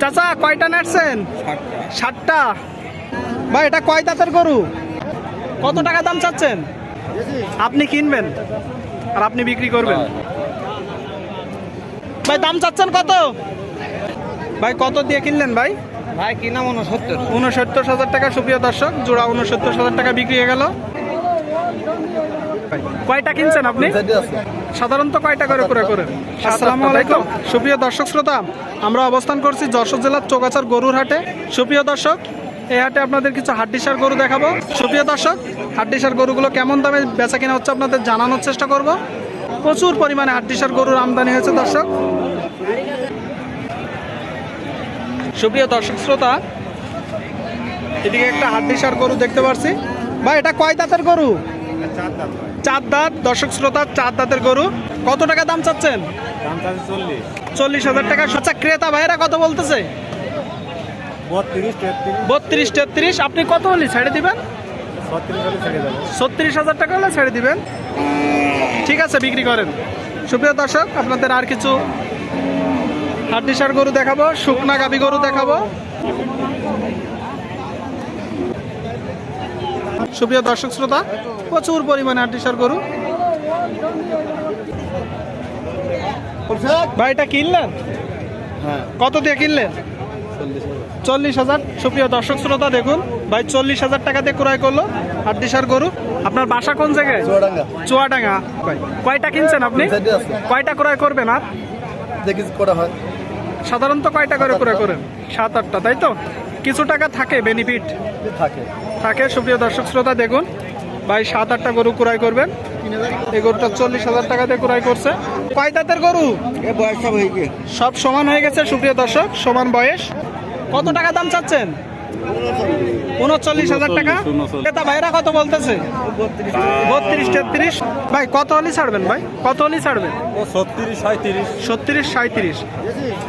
চাচা কয়টা নাটছেন ষাটটা ভাই এটা কয় দাঁতের গরু? কত টাকা দাম চাচ্ছেন? আপনি কিনবেন আর আপনি বিক্রি করবেন। ভাই দাম চাচ্ছেন কত? ভাই কত দিয়ে কিনলেন ভাই? ভাই কি নাম উনসত্তর। উনসত্তর হাজার টাকা সুপ্রিয় দর্শক জোড়া উনসত্তর হাজার টাকা বিক্রি হয়ে গেল। কয়টা কিনছেন আপনি? সাধারণত কয়টা করে করে করেন? আসসালামু আলাইকুম। সুপ্রিয় দর্শক শ্রোতা আমরা অবস্থান করছি যশোর জেলার চোগাছার গরুর হাটে। সুপ্রিয় দর্শক এই হাটে আপনাদের কিছু হাড্ডিসার গরু দেখাবো। সুপ্রিয় দর্শক হাড্ডিসার গরুগুলো কেমন দামে বেচা কিনা হচ্ছে আপনাদের জানানোর চেষ্টা করব। প্রচুর পরিমাণে হাড্ডিসার গরুর আমদানি হয়েছে দর্শক। সুপ্রিয় দর্শক শ্রোতা এদিকে একটা হাড্ডিসার গরু দেখতে পাচ্ছি ভাই এটা কয় দাঁতের গরু? চার দাঁত দর্শক শ্রোতা চার দাঁতের গরু। কত টাকা দাম চাচ্ছেন? চল্লিশ। হাজার টাকা। আচ্ছা ক্রেতা ভাইরা কত বলতেছে? বত্রিশ তেত্রিশ। আপনি কত হলে ছেড়ে দিবেন? ছত্রিশ হাজার টাকা হলে ছেড়ে দিবেন। ঠিক আছে বিক্রি করেন। সুপ্রিয় দর্শক আপনাদের আর কিছু হাড্ডিসার গরু দেখাবো শুকনা গাবি গরু দেখাবো। সুপ্রিয় দর্শক শ্রোতা প্রচুর পরিমাণে হাড্ডিসার গরু। ভাই এটা কিনলেন? হ্যাঁ। কত দিয়ে কিনলেন? চল্লিশ হাজার। সুপ্রিয় দর্শক শ্রোতা দেখুন ভাই চল্লিশ হাজার টাকা দিয়ে ক্রয় করল হাড্ডিসার গরু। আপনার বাসা কোন জায়গায়? চুয়াডাঙ্গা। কয়টা কিনছেন আপনি? কয়টা ক্রয় করবেন আর? হয়। সাধারণত কয়টা করে ক্রয় করেন? সাত আটটা তাই তো? কিছু টাকা থাকে বেনিফিট থাকে। থাকে সুপ্রিয় দর্শক শ্রোতা দেখুন। ভাই সাত আটটা গরু ক্রয় করবেন। এই গরুটা চল্লিশ হাজার টাকা দিয়ে ক্রয় করছে। কয় দাঁতের গরু? বয়স সব হয়ে সব সমান হয়ে গেছে সুপ্রিয় দর্শক সমান বয়স। কত টাকা দাম চাচ্ছেন? উনচল্লিশ হাজার টাকা। ক্রেতা ভাইরা কত বলতেছে? বত্রিশ তেত্রিশ। ভাই কত হলি ছাড়বেন ভাই? কত হলি ছাড়বেন? ছত্রিশ সাঁত্রিশ ছত্রিশ সাঁত্রিশ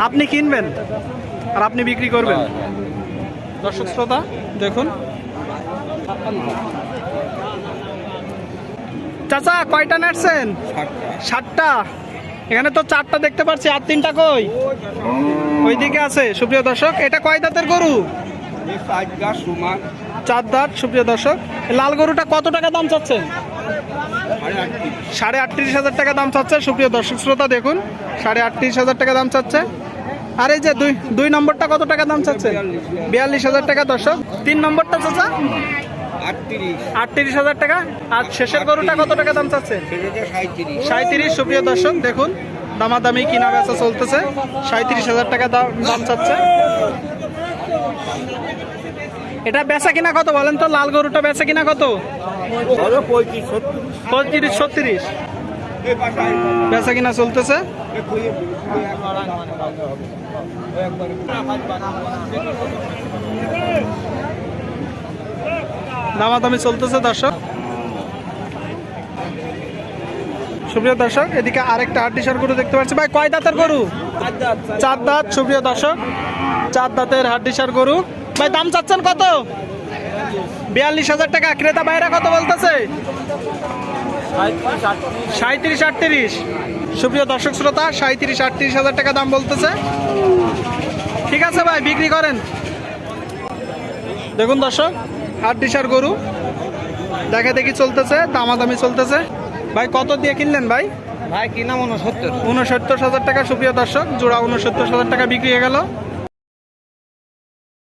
আপনি কিনবেন আর আপনি বিক্রি করবেন? দর্শক শ্রোতা, দেখুন। চাচা, কয়টা নাটছেন ষাটটা এখানে তো চারটা দেখতে পাচ্ছি, আর তিনটা কই? ওইদিকে আছে, সুপ্রিয় দর্শক। এটা কয় দাঁতের গরু? চার দাঁত, সুপ্রিয় দর্শক। লাল গরুটা কত টাকা দাম চাচ্ছেন সাড়ে আটত্রিশ হাজার টাকা দাম চাচ্ছে, সুপ্রিয় দর্শক শ্রোতা, দেখুন। সাড়ে আটত্রিশ হাজার টাকা দাম চাচ্ছে। আর এই যে দুই দুই নম্বরটা কত টাকা দাম চাচ্ছে? বিয়াল্লিশ হাজার টাকা দর্শক। তিন নম্বরটা চাচা? আটত্রিশ। হাজার টাকা। আর শেষের গরুটা কত টাকা দাম চাচ্ছে? সাঁত্রিশ সাঁত্রিশ সুপ্রিয় দর্শক দেখুন দামাদামি কিনা বেচা চলতেছে। সাঁত্রিশ হাজার টাকা দাম দাম চাচ্ছে। এটা বেচা কিনা কত বলেন তো? লাল গরুটা বেচা কিনা কত? পঁয়ত্রিশ ছত্রিশ। বেচা কিনা চলতেছে? দামাদামি চলতেছে দর্শক। সুপ্রিয় দর্শক, এদিকে আরেকটা হাড্ডিসার গরু দেখতে পাচ্ছি। ভাই, কয় দাঁতের গরু? চার দাঁত, সুপ্রিয় দর্শক। চার দাঁতের হাড্ডিসার গরু। ভাই, দাম চাচ্ছেন কত? বিয়াল্লিশ হাজার টাকা। ক্রেতা বাইরা কত বলতেছে? সাঁত্রিশ আটত্রিশ। সুপ্রিয় দর্শক শ্রোতা সাঁত্রিশ আটত্রিশ হাজার টাকা দাম বলতেছে। ঠিক আছে ভাই বিক্রি করেন। দেখুন দর্শক ডিসার গরু। দেখা দেখি চলতেছে দামাদামি চলতেছে। ভাই কত দিয়ে কিনলেন ভাই? ভাই কি নাম উনসত্তর উনসত্তর হাজার টাকা সুপ্রিয় দর্শক জোড়া উনসত্তর হাজার টাকা বিক্রি হয়ে গেল।